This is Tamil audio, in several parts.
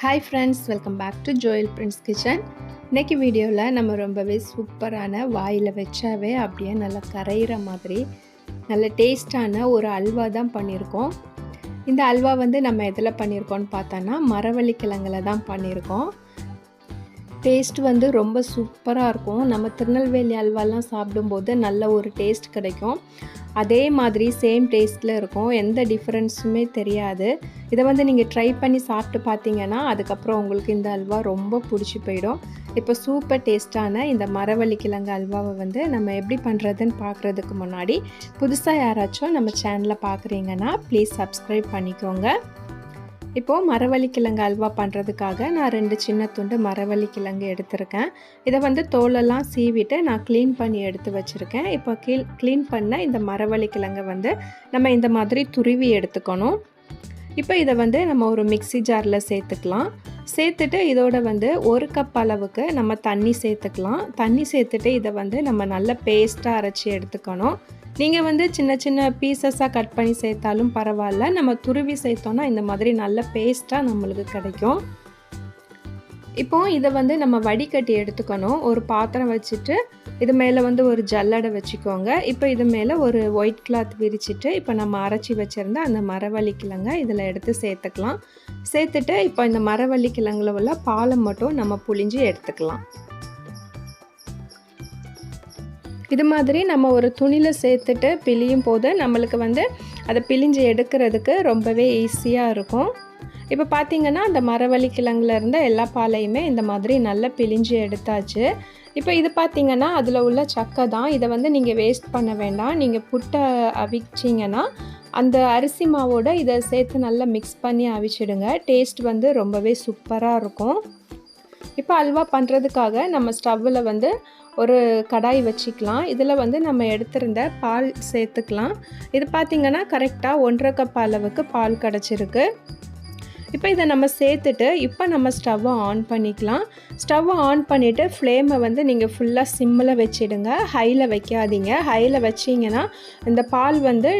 Hi friends welcome back to Joel Prince kitchen இன்னைக்கு வீடியோவில் நம்ம ரொம்பவே சூப்பரான வாயில் வச்சாவே அப்படியே நல்லா கரையிற மாதிரி நல்ல டேஸ்டான ஒரு அல்வா தான் பண்ணியிருக்கோம். இந்த அல்வா வந்து நம்ம எதில் பண்ணியிருக்கோம்னு பார்த்தோன்னா மரவள்ளி கிழங்குல தான் பண்ணியிருக்கோம். டேஸ்ட் வந்து ரொம்ப சூப்பராக இருக்கும். நம்ம திருநெல்வேலி அல்வாலாம் சாப்பிடும்போது நல்ல ஒரு டேஸ்ட் கிடைக்கும். அதே மாதிரி சேம் டேஸ்ட்டில் இருக்கும். எந்த டிஃப்ரென்ஸுமே தெரியாது. இதை வந்து நீங்கள் ட்ரை பண்ணி சாப்பிட்டு பார்த்தீங்கன்னா அதுக்கப்புறம் உங்களுக்கு இந்த அல்வா ரொம்ப பிடிச்சி போயிடும். இப்போ சூப்பர் டேஸ்ட்டான இந்த மரவள்ளி கிழங்கு அல்வாவை வந்து நம்ம எப்படி பண்ணுறதுன்னு பார்க்குறதுக்கு முன்னாடி புதுசாக யாராச்சும் நம்ம சேனலை பார்க்குறீங்கன்னா ப்ளீஸ் சப்ஸ்கிரைப் பண்ணிக்கோங்க. இப்போது மரவள்ளி கிழங்கு அல்வா பண்ணுறதுக்காக நான் ரெண்டு சின்ன துண்டு மரவள்ளி கிழங்கு எடுத்திருக்கேன். இதை வந்து தோலெல்லாம் சீவிட்டு நான் க்ளீன் பண்ணி எடுத்து வச்சுருக்கேன். இப்போ கீழ் க்ளீன் பண்ண இந்த மரவள்ளி கிழங்கை வந்து நம்ம இந்த மாதிரி துருவி எடுத்துக்கணும். இப்போ இதை வந்து நம்ம ஒரு மிக்சி ஜாரில் சேர்த்துக்கலாம். சேர்த்துட்டு இதோட வந்து ஒரு கப் அளவுக்கு நம்ம தண்ணி சேர்த்துக்கலாம். தண்ணி சேர்த்துட்டு இதை வந்து நம்ம நல்ல பேஸ்ட்டாக அரைச்சி எடுத்துக்கணும். நீங்கள் வந்து சின்ன சின்ன பீசஸாக கட் பண்ணி சேர்த்தாலும் பரவாயில்ல. நம்ம துருவி சேர்த்தோன்னா இந்த மாதிரி நல்ல பேஸ்ட்டாக நம்மளுக்கு கிடைக்கும். இப்போ இதை வந்து நம்ம வடிகட்டி எடுத்துக்கணும். ஒரு பாத்திரம் வச்சுட்டு இது மேலே வந்து ஒரு ஜல்லடை வச்சுக்கோங்க. இப்போ இது மேலே ஒரு ஒயிட் கிளாத் விரிச்சிட்டு இப்போ நம்ம அரைச்சி வச்சுருந்தா அந்த மரவள்ளி கிழங்க இதில் எடுத்து சேர்த்துக்கலாம். சேர்த்துட்டு இப்போ இந்த மரவள்ளி கிழங்குல உள்ள பாலை மட்டும் நம்ம புழிஞ்சு எடுத்துக்கலாம். இது மாதிரி நம்ம ஒரு துணியில் சேர்த்துட்டு பிழியும் போது நம்மளுக்கு வந்து அதை பிழிஞ்சு எடுக்கிறதுக்கு ரொம்பவே ஈஸியாக இருக்கும். இப்போ பார்த்தீங்கன்னா அந்த மரவள்ளி கிழங்குல இருந்த எல்லா பாலையுமே இந்த மாதிரி நல்லா பிழிஞ்சு எடுத்தாச்சு. இப்போ இது பார்த்தீங்கன்னா அதில் உள்ள சக்கை தான். இதை வந்து நீங்கள் வேஸ்ட் பண்ண வேண்டாம். நீங்கள் புட்டை அவிச்சிங்கன்னா அந்த அரிசி மாவோட இதை சேர்த்து நல்லா மிக்ஸ் பண்ணி அவிச்சிடுங்க. டேஸ்ட் வந்து ரொம்பவே சூப்பராக இருக்கும். இப்போ அல்வா பண்ணுறதுக்காக நம்ம ஸ்டவ்வில் வந்து ஒரு கடாய் வச்சுக்கலாம். இதில் வந்து நம்ம எடுத்திருந்த பால் சேர்த்துக்கலாம். இது பார்த்திங்கன்னா கரெக்டாக ஒன்றரை கப் அளவுக்கு பால் கிடச்சிருக்கு. இப்போ இதை நம்ம சேர்த்துட்டு இப்போ நம்ம ஸ்டவ்வை ஆன் பண்ணிக்கலாம். ஸ்டவ்வை ஆன் பண்ணிவிட்டு ஃப்ளேமை வந்து நீங்கள் ஃபுல்லாக சிம்மில் வச்சிடுங்க. ஹையில் வைக்காதீங்க. ஹையில் வச்சிங்கன்னா இந்த பால் வந்து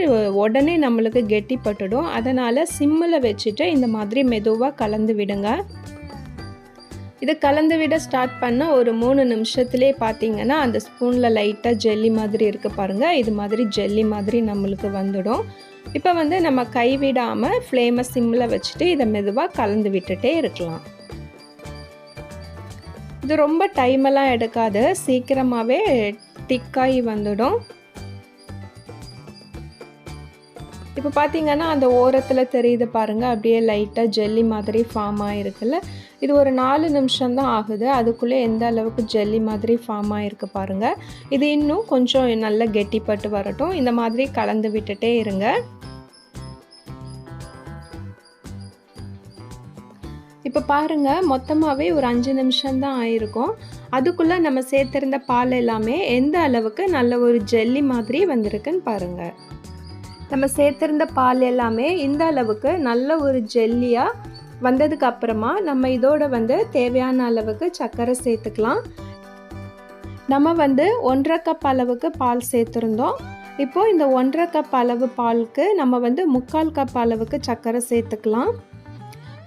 உடனே நம்மளுக்கு கெட்டிப்பட்டுடும். அதனால் சிம்மில் வச்சுட்டு இந்த மாதிரி மெதுவாக கலந்து விடுங்க. இது கலந்து விட ஸ்டார்ட் பண்ண ஒரு மூணு நிமிஷத்துலேயே பார்த்தீங்கன்னா அந்த ஸ்பூனில் லைட்டாக ஜெல்லி மாதிரி இருக்குது பாருங்கள் இது மாதிரி ஜெல்லி மாதிரி நம்மளுக்கு வந்துடும். இப்போ வந்து நம்ம கைவிடாமல் ஃப்ளேமை சிம்மில் வச்சுட்டு இதை மெதுவாக கலந்து விட்டுட்டே இருக்கலாம். இது ரொம்ப டைமெல்லாம் எடுக்காது. சீக்கிரமாகவே திக்காகி வந்துடும். இப்போ பார்த்தீங்கன்னா அந்த ஓரத்தில் தெரியுது பாருங்கள் அப்படியே லைட்டாக ஜெல்லி மாதிரி ஃபார்ம் ஆகிருக்குல்ல இது ஒரு நாலு நிமிஷம் தான் ஆகுது. அதுக்குள்ளே எந்த அளவுக்கு ஜெல்லி மாதிரி ஃபார்ம் ஆகிருக்கு பாருங்கள் இது இன்னும் கொஞ்சம் நல்லா கெட்டிப்பட்டு வரட்டும். இந்த மாதிரி கலந்து விட்டுட்டே இருங்க. இப்போ பாருங்கள் மொத்தமாகவே ஒரு அஞ்சு நிமிஷம் தான் ஆயிருக்கும். அதுக்குள்ளே நம்ம சேர்த்துருந்த பால் எல்லாமே எந்த அளவுக்கு நல்ல ஒரு ஜெல்லி மாதிரி வந்திருக்குன்னு பாருங்கள் நம்ம சேர்த்துருந்த பால் எல்லாமே இந்த அளவுக்கு நல்ல ஒரு ஜெல்லியாக வந்ததுக்கு அப்புறமா நம்ம இதோட வந்து தேவையான அளவுக்கு சர்க்கரை சேர்த்துக்கலாம். நம்ம வந்து ஒன்றரை கப் அளவுக்கு பால் சேர்த்துருந்தோம். இப்போது இந்த ஒன்றரை கப் அளவு பாலுக்கு நம்ம வந்து முக்கால் கப் அளவுக்கு சர்க்கரை சேர்த்துக்கலாம்.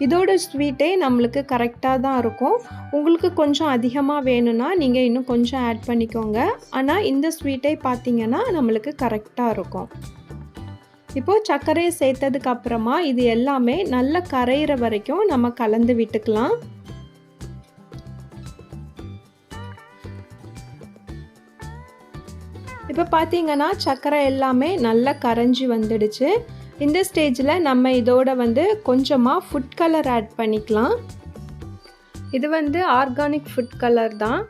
இதோட ஸ்வீட்டே நம்மளுக்கு கரெக்டாக தான் இருக்கும். உங்களுக்கு கொஞ்சம் அதிகமாக வேணும்னா நீங்கள் இன்னும் கொஞ்சம் ஆட் பண்ணிக்கோங்க. ஆனால் இந்த ஸ்வீட்டே பார்த்தீங்கன்னா நம்மளுக்கு கரெக்டாக இருக்கும். இப்போது சர்க்கரையை சேர்த்ததுக்கு அப்புறமா இது எல்லாமே நல்லா கரையிற வரைக்கும் நம்ம கலந்து விட்டுக்கலாம். இப்போ பார்த்தீங்கன்னா சர்க்கரை எல்லாமே நல்லா கரைஞ்சி வந்துடுச்சு. இந்த ஸ்டேஜில் நம்ம இதோட வந்து கொஞ்சமாக ஃபுட் கலர் ஆட் பண்ணிக்கலாம். இது வந்து ஆர்கானிக் ஃபுட் கலர் தான்.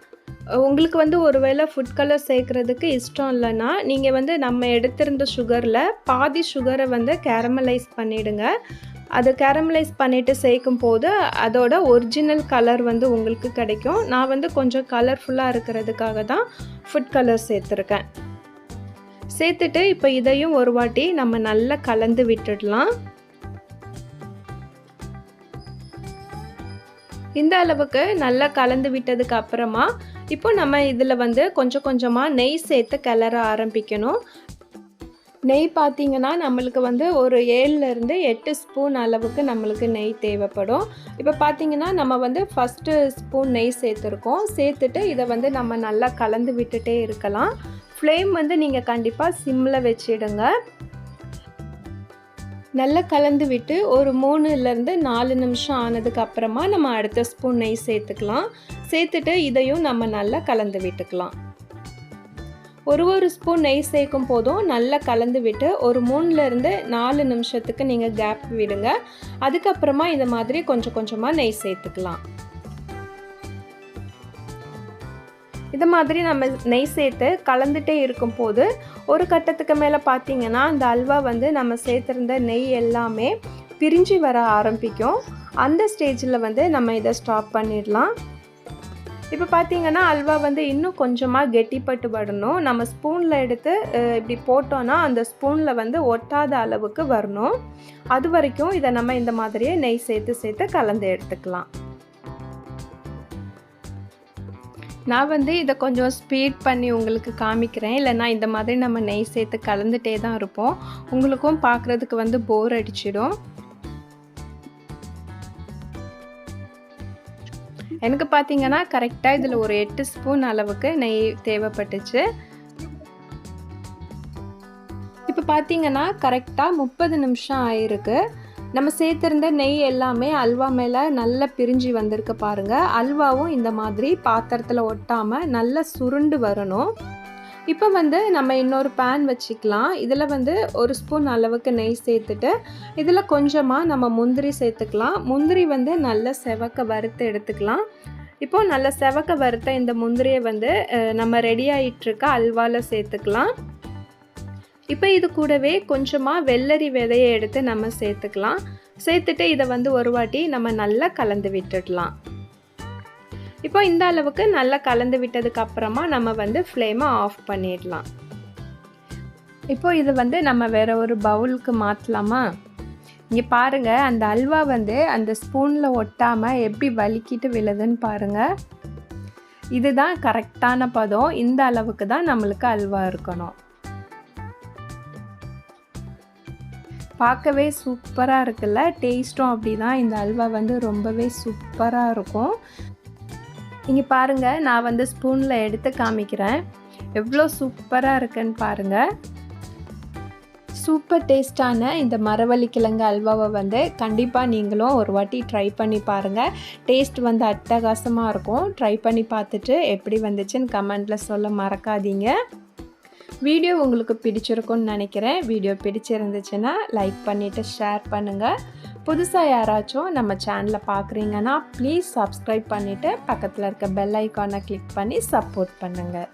உங்களுக்கு வந்து ஒருவேளை ஃபுட் கலர் சேர்க்குறதுக்கு இஷ்டம் இல்லைன்னா நீங்கள் வந்து நம்ம எடுத்திருந்த சுகரில் பாதி சுகரை வந்து கேரமலைஸ் பண்ணிவிடுங்க அது கேரமலைஸ் பண்ணிவிட்டு சேர்க்கும் போது அதோட ஒரிஜினல் கலர் வந்து உங்களுக்கு கிடைக்கும். நான் வந்து கொஞ்சம் கலர்ஃபுல்லாக இருக்கிறதுக்காக தான் ஃபுட் கலர் சேர்த்துருக்கேன். சேர்த்துட்டு இப்போ இதையும் ஒரு வாட்டி நம்ம நல்லா கலந்து விட்டுடலாம். இந்த அளவுக்கு நல்லா கலந்து விட்டதுக்கு அப்புறமா இப்போ நம்ம இதில் வந்து கொஞ்சம் கொஞ்சமாக நெய் சேர்த்து கிளற ஆரம்பிக்கணும். நெய் பார்த்தீங்கன்னா நம்மளுக்கு வந்து ஒரு ஏழுலேருந்து எட்டு ஸ்பூன் அளவுக்கு நம்மளுக்கு நெய் தேவைப்படும். இப்போ பார்த்தீங்கன்னா நம்ம வந்து ஃபஸ்ட்டு ஸ்பூன் நெய் சேர்த்துருக்கோம். சேர்த்துட்டு இதை வந்து நம்ம நல்லா கலந்து விட்டுட்டே இருக்கலாம். ஃப்ளேம் வந்து நீங்கள் கண்டிப்பாக சிம்மில் வச்சிடுங்க. நல்லா கலந்து விட்டு ஒரு மூணுலேருந்து நாலு நிமிஷம் ஆனதுக்கு அப்புறமா நம்ம அடுத்த ஸ்பூன் நெய் சேர்த்துக்கலாம். சேர்த்துட்டு இதையும் நம்ம நல்லா கலந்து விட்டுக்கலாம். ஒரு ஒரு ஸ்பூன் நெய் சேர்க்கும் போதும் நல்லா கலந்து விட்டு ஒரு மூணுலேருந்து நாலு நிமிஷத்துக்கு நீங்கள் கேப் விடுங்க. அதுக்கப்புறமா இந்த மாதிரி கொஞ்சம் கொஞ்சமாக நெய் சேர்த்துக்கலாம். இது மாதிரி நம்ம நெய் சேர்த்து கலந்துட்டே இருக்கும்போது ஒரு கட்டத்துக்கு மேலே பார்த்தீங்கன்னா அந்த அல்வா வந்து நம்ம சேர்த்துருந்த நெய் எல்லாமே பிரிஞ்சு வர ஆரம்பிக்கும். அந்த ஸ்டேஜில் வந்து நம்ம இதை ஸ்டாப் பண்ணிடலாம். இப்போ பார்த்தீங்கன்னா அல்வா வந்து இன்னும் கொஞ்சமாக கெட்டிப்பட்டு வரணும் நம்ம ஸ்பூனில் எடுத்து இப்படி போட்டோன்னா அந்த ஸ்பூனில் வந்து ஒட்டாத அளவுக்கு வரணும். அது வரைக்கும் இதை நம்ம இந்த மாதிரியே நெய் சேர்த்து சேர்த்து கலந்து எடுத்துக்கலாம். நான் வந்து இதை கொஞ்சம் ஸ்பீட் பண்ணி உங்களுக்கு காமிக்கிறேன். இல்லைனா இந்த மாதிரி நம்ம நெய் சேர்த்து கலந்துட்டே தான் இருப்போம். உங்களுக்கும் பார்க்குறதுக்கு வந்து போர் அடிச்சிடும். எனக்கு பார்த்தீங்கன்னா கரெக்டாக இதில் ஒரு எட்டு ஸ்பூன் அளவுக்கு நெய் தேவைப்பட்டுச்சு. இப்போ பார்த்தீங்கன்னா கரெக்டாக முப்பது நிமிஷம் ஆயிருக்கு. நம்ம சேர்த்துருந்த நெய் எல்லாமே அல்வா மேலே நல்லா பிரிஞ்சு வந்திருக்கு பாருங்கள் அல்வாவும் இந்த மாதிரி பாத்திரத்தில் ஒட்டாமல் நல்லா சுருண்டு வரணும். இப்போ வந்து நம்ம இன்னொரு பேன் வச்சுக்கலாம். இதில் வந்து ஒரு ஸ்பூன் அளவுக்கு நெய் சேர்த்துட்டு இதில் கொஞ்சமாக நம்ம முந்திரி சேர்த்துக்கலாம். முந்திரி வந்து நல்லா செவக்க வறுத்து எடுத்துக்கலாம். இப்போது நல்ல செவக்க வறுத்த இந்த முந்திரியை வந்து நம்ம ரெடி ஆகிட்டுருக்க அல்வாவில் சேர்த்துக்கலாம். இப்போ இது கூடவே கொஞ்சமாக வெள்ளரி விதையை எடுத்து நம்ம சேர்த்துக்கலாம். சேர்த்துட்டு இதை வந்து ஒரு வாட்டி நம்ம நல்லா கலந்து விட்டுடலாம். இப்போ இந்த அளவுக்கு நல்லா கலந்து விட்டதுக்கு அப்புறமா நம்ம வந்து ஃப்ளேமை ஆஃப் பண்ணிடலாம். இப்போ இது வந்து நம்ம வேற ஒரு பவுலுக்கு மாற்றலாமா இங்கே பாருங்கள் அந்த அல்வா வந்து அந்த ஸ்பூனில் ஒட்டாமல் எப்படி வலிக்கிட்டு விழுதுன்னு பாருங்கள் இதுதான் கரெக்டான பதம். இந்த அளவுக்கு தான் நம்மளுக்கு அல்வா இருக்கணும். பார்க்கவே சூப்பராக இருக்குல்ல? டேஸ்ட்டும் அப்படி தான் இந்த அல்வா வந்து ரொம்பவே சூப்பராக இருக்கும். இங்கே பாருங்கள் நான் வந்து ஸ்பூனில் எடுத்து காமிக்கிறேன். எவ்வளோ சூப்பராக இருக்குன்னு பாருங்கள் சூப்பர் டேஸ்ட்டான இந்த மரவள்ளி கிழங்கு அல்வாவை வந்து கண்டிப்பாக நீங்களும் ஒரு வாட்டி ட்ரை பண்ணி பாருங்கள் டேஸ்ட் வந்து அட்டகாசமாக இருக்கும். ட்ரை பண்ணி பார்த்துட்டு எப்படி வந்துச்சுன்னு கமெண்டில் சொல்ல மறக்காதீங்க. வீடியோ உங்களுக்கு பிடிச்சிருக்கும்னு நினைக்கிறேன். வீடியோ பிடிச்சிருந்துச்சுன்னா லைக் பண்ணிவிட்டு ஷேர் பண்ணுங்கள் புதுசாக யாராச்சும் நம்ம சேனலை பார்க்குறீங்கன்னா ப்ளீஸ் சப்ஸ்கிரைப் பண்ணிவிட்டு பக்கத்தில் இருக்க பெல் ஐக்கானை கிளிக் பண்ணி சப்போர்ட் பண்ணுங்கள்